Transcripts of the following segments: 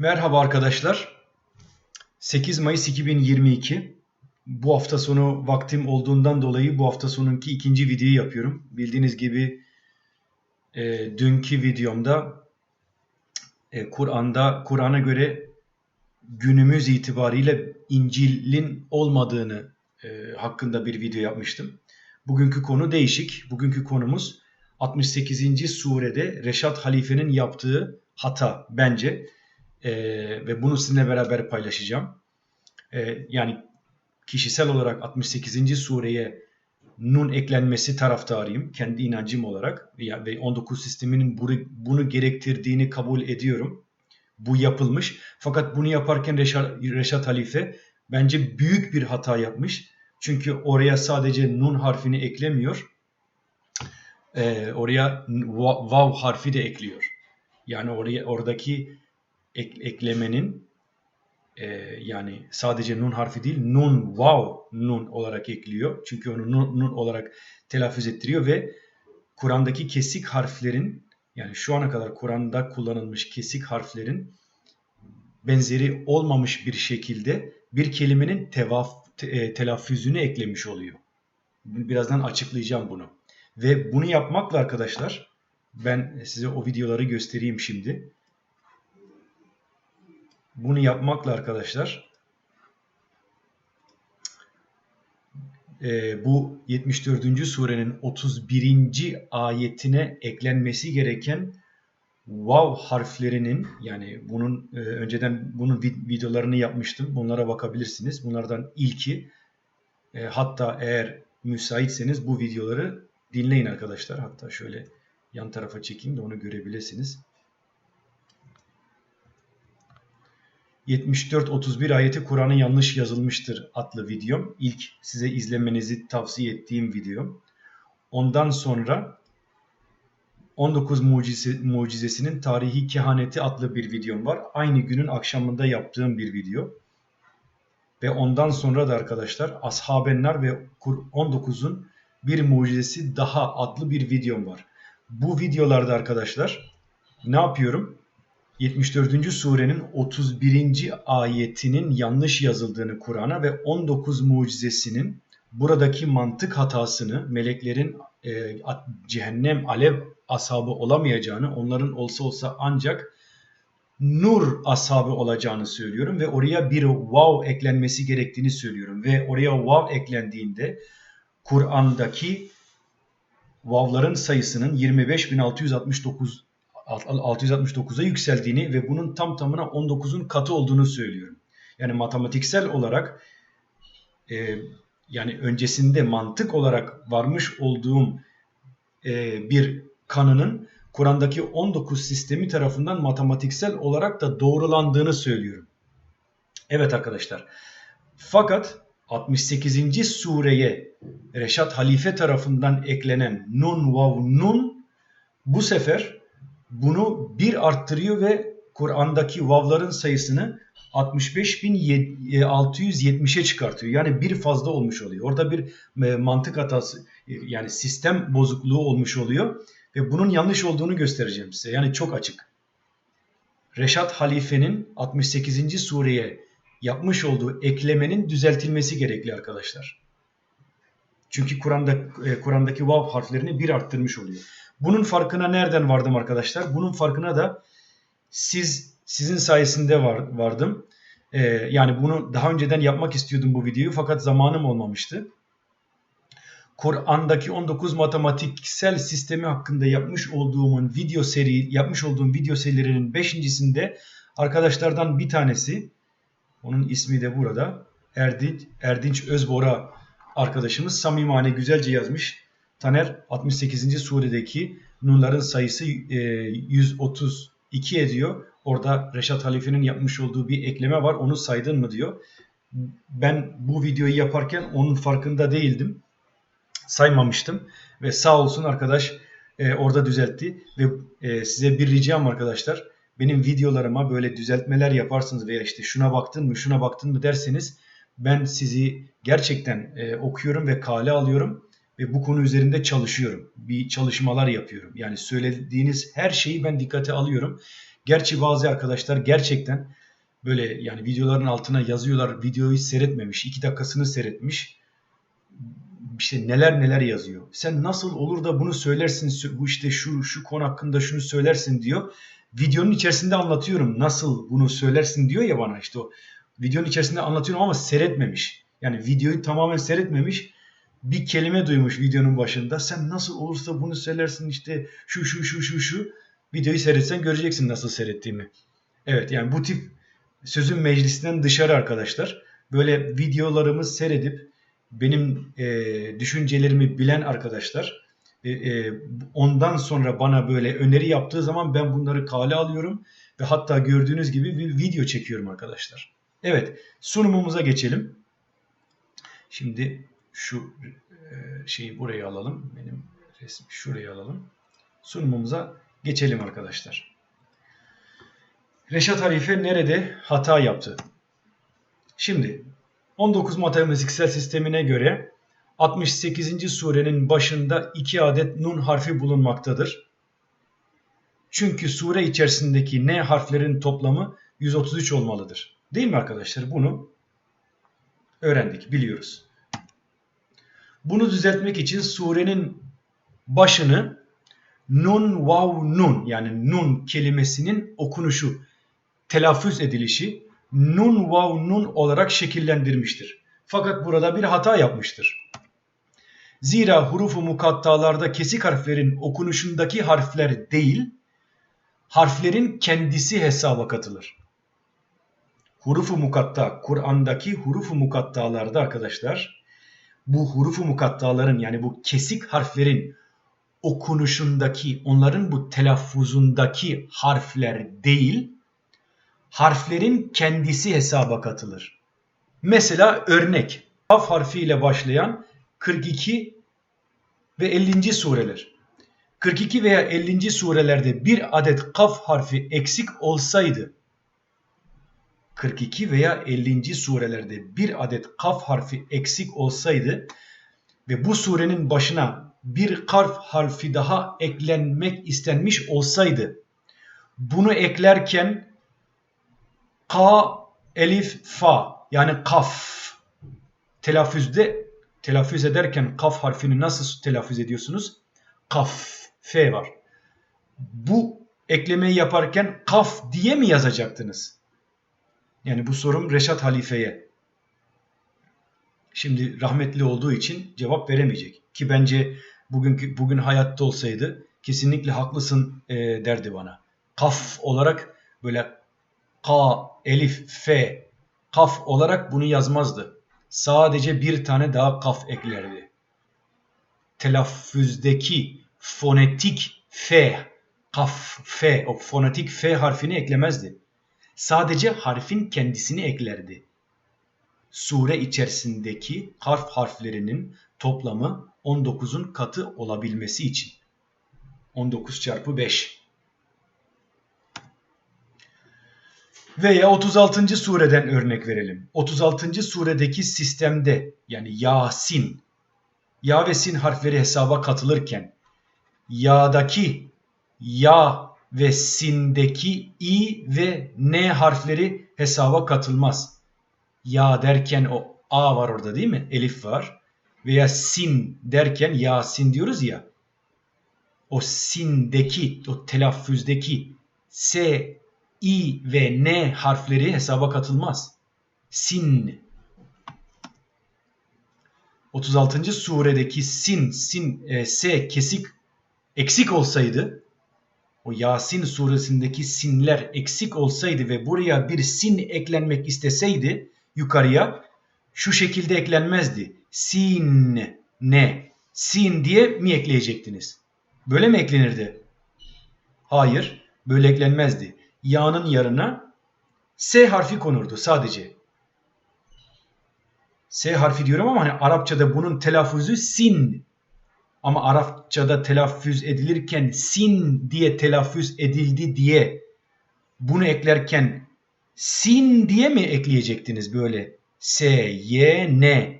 Merhaba arkadaşlar. 8 Mayıs 2022. Bu hafta sonu vaktim olduğundan dolayı bu hafta sonunki ikinci videoyu yapıyorum. Bildiğiniz gibi e, dünkü videomda e, Kur'an'da Kur'an'a göre günümüz itibariyle İncil'in olmadığını e, hakkında bir video yapmıştım. Bugünkü konu değişik. Bugünkü konumuz 68. surede Reşat Halife'nin yaptığı hata bence. E, ve bunu sizinle beraber paylaşacağım. E, yani kişisel olarak 68. sureye nun eklenmesi taraftarıyım. Kendi inancım olarak ve 19 sisteminin bunu, gerektirdiğini kabul ediyorum. Bu yapılmış. Fakat bunu yaparken Reşat, Reşat Halife bence büyük bir hata yapmış. Çünkü oraya sadece nun harfini eklemiyor. Ee, oraya vav harfi de ekliyor. Yani oraya oradaki ek, eklemenin e, yani sadece nun harfi değil nun vav nun olarak ekliyor. Çünkü onu nun, nun olarak telaffuz ettiriyor ve Kur'an'daki kesik harflerin yani şu ana kadar Kur'an'da kullanılmış kesik harflerin benzeri olmamış bir şekilde bir kelimenin tevaf, te, e, telaffuzunu eklemiş oluyor. Birazdan açıklayacağım bunu. Ve bunu yapmakla arkadaşlar ben size o videoları göstereyim şimdi. Bunu yapmakla arkadaşlar e, bu 74. surenin 31. ayetine eklenmesi gereken vav harflerinin yani bunun e, önceden bunun videolarını yapmıştım. Bunlara bakabilirsiniz. Bunlardan ilki e, hatta eğer müsaitseniz bu videoları dinleyin arkadaşlar. Hatta şöyle yan tarafa çekeyim de onu görebilirsiniz. 74-31 ayeti Kur'an'ı yanlış yazılmıştır adlı videom. İlk size izlemenizi tavsiye ettiğim videom. Ondan sonra 19 mucize, mucizesinin tarihi kehaneti adlı bir videom var. Aynı günün akşamında yaptığım bir video. Ve ondan sonra da arkadaşlar Ashabenler ve 19'un bir mucizesi daha adlı bir videom var. Bu videolarda arkadaşlar ne yapıyorum? 74. surenin 31. ayetinin yanlış yazıldığını Kur'an'a ve 19 mucizesinin buradaki mantık hatasını meleklerin e, cehennem alev ashabı olamayacağını onların olsa olsa ancak nur ashabı olacağını söylüyorum ve oraya bir vav eklenmesi gerektiğini söylüyorum ve oraya vav eklendiğinde Kur'an'daki vavların sayısının 25.669 669'a yükseldiğini ve bunun tam tamına 19'un katı olduğunu söylüyorum. Yani matematiksel olarak e, yani öncesinde mantık olarak varmış olduğum e, bir kanının Kur'an'daki 19 sistemi tarafından matematiksel olarak da doğrulandığını söylüyorum. Evet arkadaşlar. Fakat 68. sureye Reşat Halife tarafından eklenen nun vav nun bu sefer bunu bir arttırıyor ve Kur'an'daki vavların sayısını 65.670'e çıkartıyor. Yani bir fazla olmuş oluyor. Orada bir e, mantık hatası e, yani sistem bozukluğu olmuş oluyor. Ve bunun yanlış olduğunu göstereceğim size. Yani çok açık. Reşat Halife'nin 68. sureye yapmış olduğu eklemenin düzeltilmesi gerekli arkadaşlar. Çünkü Kur'an'da e, Kur'an'daki vav harflerini bir arttırmış oluyor. Bunun farkına nereden vardım arkadaşlar? Bunun farkına da siz sizin sayesinde var, vardım. Ee, yani bunu daha önceden yapmak istiyordum bu videoyu fakat zamanım olmamıştı. Kur'an'daki 19 matematiksel sistemi hakkında yapmış olduğumun video seri yapmış olduğum video serilerinin 5.sinde arkadaşlardan bir tanesi onun ismi de burada Erdinç, Erdinç Özbora arkadaşımız samimane güzelce yazmış. Taner 68. suredeki nunların sayısı 132 e, ediyor. Orada Reşat Halife'nin yapmış olduğu bir ekleme var. Onu saydın mı diyor. Ben bu videoyu yaparken onun farkında değildim. Saymamıştım. Ve sağ olsun arkadaş e, orada düzeltti. Ve e, size bir ricam arkadaşlar. Benim videolarıma böyle düzeltmeler yaparsınız veya işte şuna baktın mı şuna baktın mı derseniz ben sizi gerçekten okuyorum ve kale alıyorum ve bu konu üzerinde çalışıyorum. Bir çalışmalar yapıyorum. Yani söylediğiniz her şeyi ben dikkate alıyorum. Gerçi bazı arkadaşlar gerçekten böyle yani videoların altına yazıyorlar videoyu seyretmemiş. 2 dakikasını seyretmiş. İşte neler neler yazıyor. Sen nasıl olur da bunu söylersin bu işte şu şu konu hakkında şunu söylersin diyor. Videonun içerisinde anlatıyorum nasıl bunu söylersin diyor ya bana işte o videonun içerisinde anlatıyorum ama seyretmemiş. Yani videoyu tamamen seyretmemiş. Bir kelime duymuş videonun başında. Sen nasıl olursa bunu söylersin işte şu şu şu şu şu. Videoyu seyretsen göreceksin nasıl seyrettiğimi. Evet yani bu tip sözün meclisinden dışarı arkadaşlar. Böyle videolarımı seyredip benim e, düşüncelerimi bilen arkadaşlar e, e, ondan sonra bana böyle öneri yaptığı zaman ben bunları kale alıyorum ve hatta gördüğünüz gibi bir video çekiyorum arkadaşlar. Evet sunumumuza geçelim. Şimdi şu e, şeyi buraya alalım. Benim resmi şuraya alalım. Sunumumuza geçelim arkadaşlar. Reşat Halife nerede hata yaptı? Şimdi 19 matematiksel sistemine göre 68. surenin başında iki adet nun harfi bulunmaktadır. Çünkü sure içerisindeki n harflerin toplamı 133 olmalıdır. Değil mi arkadaşlar? Bunu öğrendik, biliyoruz. Bunu düzeltmek için surenin başını nun vav nun yani nun kelimesinin okunuşu, telaffuz edilişi nun vav nun olarak şekillendirmiştir. Fakat burada bir hata yapmıştır. Zira hurufu mukattalarda kesik harflerin okunuşundaki harfler değil, harflerin kendisi hesaba katılır. Hurufu mukatta, Kur'an'daki hurufu mukattalarda arkadaşlar, bu hurufu mukattaların yani bu kesik harflerin okunuşundaki, onların bu telaffuzundaki harfler değil, harflerin kendisi hesaba katılır. Mesela örnek, kaf harfiyle başlayan 42 ve 50. sureler. 42 veya 50. surelerde bir adet kaf harfi eksik olsaydı 42 veya 50. surelerde bir adet kaf harfi eksik olsaydı ve bu surenin başına bir karf harfi daha eklenmek istenmiş olsaydı bunu eklerken ka, elif, fa yani kaf telaffuzde telaffuz ederken kaf harfini nasıl telaffuz ediyorsunuz? Kaf, f var. Bu eklemeyi yaparken kaf diye mi yazacaktınız? Yani bu sorum Reşat Halife'ye. Şimdi rahmetli olduğu için cevap veremeyecek. Ki bence bugünkü bugün hayatta olsaydı kesinlikle haklısın e, derdi bana. Kaf olarak böyle K, elif, f, kaf olarak bunu yazmazdı. Sadece bir tane daha kaf eklerdi. Telaffuzdaki fonetik f, kaf, f, o fonetik f harfini eklemezdi. Sadece harfin kendisini eklerdi. Sure içerisindeki harf harflerinin toplamı 19'un katı olabilmesi için. 19 çarpı 5. Veya 36. sureden örnek verelim. 36. suredeki sistemde yani Yasin, Ya ve Sin harfleri hesaba katılırken Ya'daki Ya ve Sin'deki İ ve N harfleri hesaba katılmaz. Ya derken o A var orada değil mi? Elif var. Veya Sin derken Yasin diyoruz ya. O Sin'deki, o telaffuzdeki S, i ve n harfleri hesaba katılmaz. Sin. 36. suredeki sin, sin, e, s kesik eksik olsaydı o Yasin suresindeki sinler eksik olsaydı ve buraya bir sin eklenmek isteseydi yukarıya şu şekilde eklenmezdi. Sin ne? Sin diye mi ekleyecektiniz? Böyle mi eklenirdi? Hayır, böyle eklenmezdi ya'nın yanına S harfi konurdu sadece. S harfi diyorum ama hani Arapçada bunun telaffuzu sin. Ama Arapçada telaffuz edilirken sin diye telaffuz edildi diye bunu eklerken sin diye mi ekleyecektiniz böyle? S, Y, N.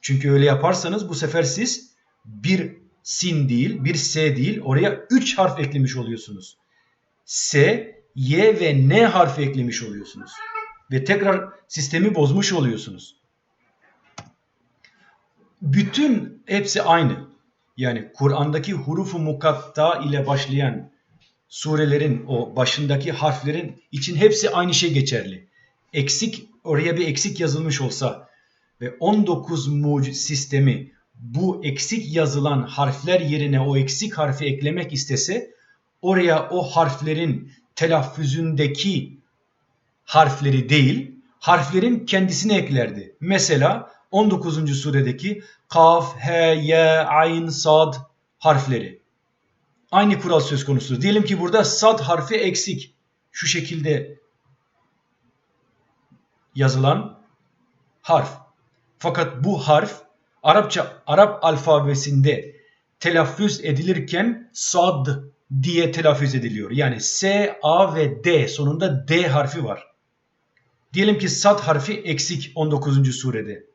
Çünkü öyle yaparsanız bu sefer siz bir sin değil, bir S değil oraya 3 harf eklemiş oluyorsunuz. S Y ve N harfi eklemiş oluyorsunuz. Ve tekrar sistemi bozmuş oluyorsunuz. Bütün hepsi aynı. Yani Kur'an'daki hurufu mukatta ile başlayan surelerin o başındaki harflerin için hepsi aynı şey geçerli. Eksik oraya bir eksik yazılmış olsa ve 19 muc sistemi bu eksik yazılan harfler yerine o eksik harfi eklemek istese oraya o harflerin telaffüzündeki harfleri değil harflerin kendisini eklerdi. Mesela 19. suredeki kaf, he, ye, ayn, sad harfleri. Aynı kural söz konusu. Diyelim ki burada sad harfi eksik. Şu şekilde yazılan harf. Fakat bu harf Arapça Arap alfabesinde telaffuz edilirken sad diye telaffuz ediliyor. Yani S, A ve D sonunda D harfi var. Diyelim ki sad harfi eksik 19. surede.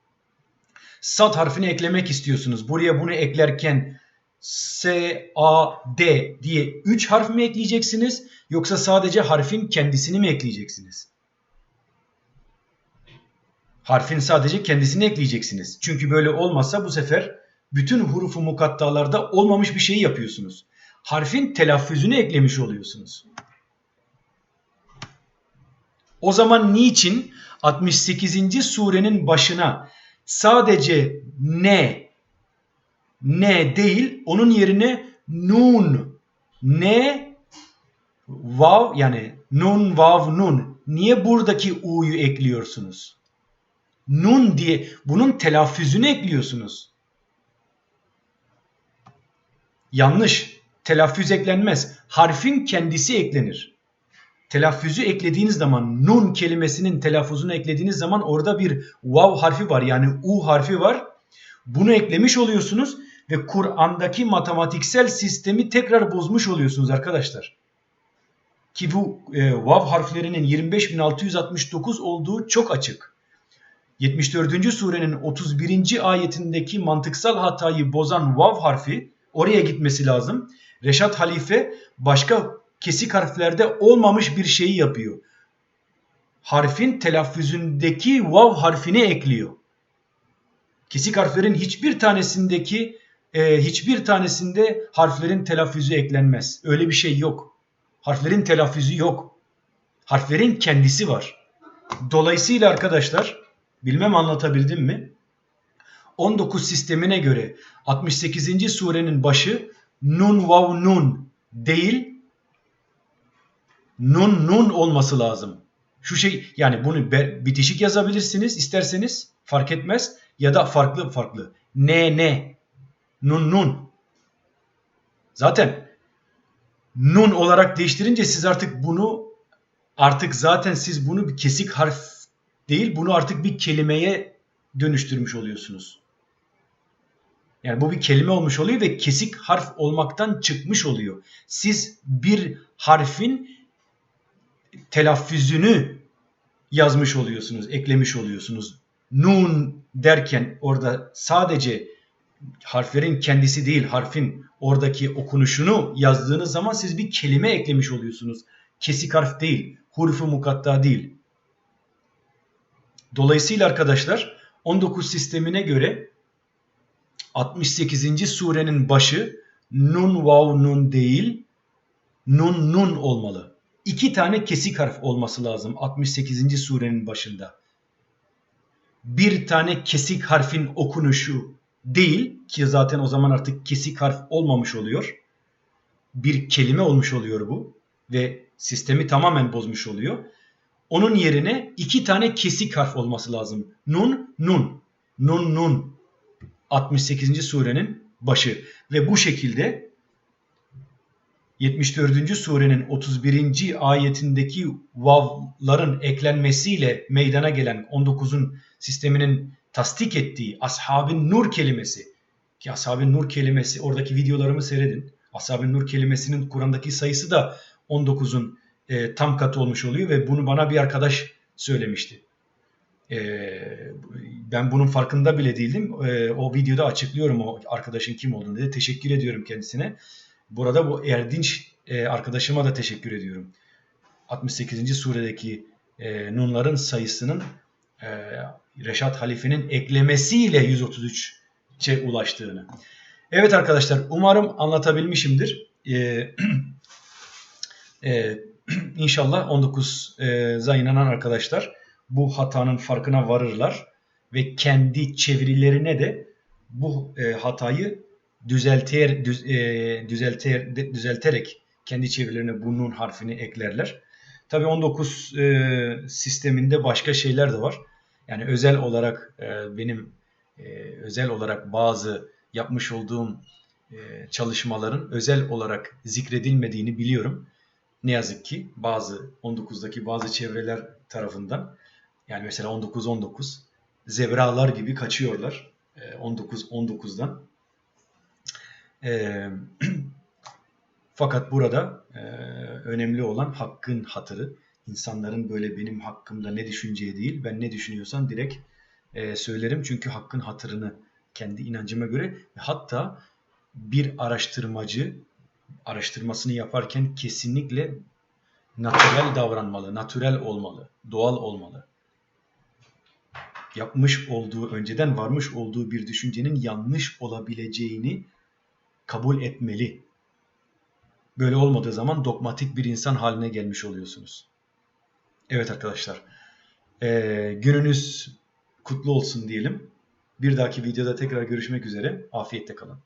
Sad harfini eklemek istiyorsunuz. Buraya bunu eklerken S, A, D diye 3 harf mi ekleyeceksiniz yoksa sadece harfin kendisini mi ekleyeceksiniz? Harfin sadece kendisini ekleyeceksiniz. Çünkü böyle olmazsa bu sefer bütün hurufu mukattalarda olmamış bir şeyi yapıyorsunuz. Harfin telaffuzunu eklemiş oluyorsunuz. O zaman niçin 68. surenin başına sadece ne ne değil onun yerine nun ne vav yani nun vav nun niye buradaki u'yu ekliyorsunuz? Nun diye bunun telaffuzunu ekliyorsunuz. Yanlış. Telaffuz eklenmez. Harfin kendisi eklenir. Telaffuzu eklediğiniz zaman nun kelimesinin telaffuzunu eklediğiniz zaman orada bir vav harfi var yani u harfi var. Bunu eklemiş oluyorsunuz ve Kur'an'daki matematiksel sistemi tekrar bozmuş oluyorsunuz arkadaşlar. Ki bu e, vav harflerinin 25.669 olduğu çok açık. 74. surenin 31. ayetindeki mantıksal hatayı bozan vav harfi oraya gitmesi lazım. Reşat Halife başka kesik harflerde olmamış bir şeyi yapıyor. Harfin telaffuzundaki vav harfini ekliyor. Kesik harflerin hiçbir tanesindeki e, hiçbir tanesinde harflerin telaffuzu eklenmez. Öyle bir şey yok. Harflerin telaffuzu yok. Harflerin kendisi var. Dolayısıyla arkadaşlar bilmem anlatabildim mi? 19 sistemine göre 68. surenin başı nun vav nun değil nun nun olması lazım. Şu şey yani bunu bitişik yazabilirsiniz isterseniz fark etmez ya da farklı farklı. Ne ne nun nun. Zaten nun olarak değiştirince siz artık bunu artık zaten siz bunu bir kesik harf değil bunu artık bir kelimeye dönüştürmüş oluyorsunuz. Yani bu bir kelime olmuş oluyor ve kesik harf olmaktan çıkmış oluyor. Siz bir harfin telaffuzunu yazmış oluyorsunuz, eklemiş oluyorsunuz. Nun derken orada sadece harflerin kendisi değil, harfin oradaki okunuşunu yazdığınız zaman siz bir kelime eklemiş oluyorsunuz. Kesik harf değil, hurufu mukatta değil. Dolayısıyla arkadaşlar 19 sistemine göre 68. surenin başı nun vav nun değil, nun nun olmalı iki tane kesik harf olması lazım 68. surenin başında. Bir tane kesik harfin okunuşu değil ki zaten o zaman artık kesik harf olmamış oluyor. Bir kelime olmuş oluyor bu ve sistemi tamamen bozmuş oluyor. Onun yerine iki tane kesik harf olması lazım. Nun, nun. Nun, nun. 68. surenin başı. Ve bu şekilde 74. surenin 31. ayetindeki vavların eklenmesiyle meydana gelen 19'un sisteminin tasdik ettiği ashabın nur kelimesi ki ashabın nur kelimesi oradaki videolarımı seyredin. Ashabın nur kelimesinin Kur'an'daki sayısı da 19'un e, tam katı olmuş oluyor ve bunu bana bir arkadaş söylemişti. E, ben bunun farkında bile değildim. E, o videoda açıklıyorum o arkadaşın kim olduğunu dedi. Teşekkür ediyorum kendisine. Burada bu Erdinç e, arkadaşıma da teşekkür ediyorum. 68. suredeki e, nunların sayısının e, Reşat Halife'nin eklemesiyle 133'e ulaştığını. Evet arkadaşlar umarım anlatabilmişimdir. E, e, inşallah 19 e, inanan arkadaşlar bu hatanın farkına varırlar ve kendi çevirilerine de bu e, hatayı düzelter, düz, e, düzelter, de- düzelterek kendi çevirilerine bu nun harfini eklerler. Tabii 19 e, sisteminde başka şeyler de var. Yani özel olarak e, benim e, özel olarak bazı yapmış olduğum e, çalışmaların özel olarak zikredilmediğini biliyorum. Ne yazık ki bazı 19'daki bazı çevreler tarafından yani mesela 19-19 zebralar gibi kaçıyorlar. e, 19-19'dan. E, fakat burada e, önemli olan hakkın hatırı. İnsanların böyle benim hakkımda ne düşüneceği değil, ben ne düşünüyorsam direkt e, söylerim. Çünkü hakkın hatırını kendi inancıma göre hatta bir araştırmacı araştırmasını yaparken kesinlikle natürel davranmalı, natürel olmalı, doğal olmalı. Yapmış olduğu, önceden varmış olduğu bir düşüncenin yanlış olabileceğini kabul etmeli. Böyle olmadığı zaman dogmatik bir insan haline gelmiş oluyorsunuz. Evet arkadaşlar, eee, gününüz kutlu olsun diyelim. Bir dahaki videoda tekrar görüşmek üzere. Afiyette kalın.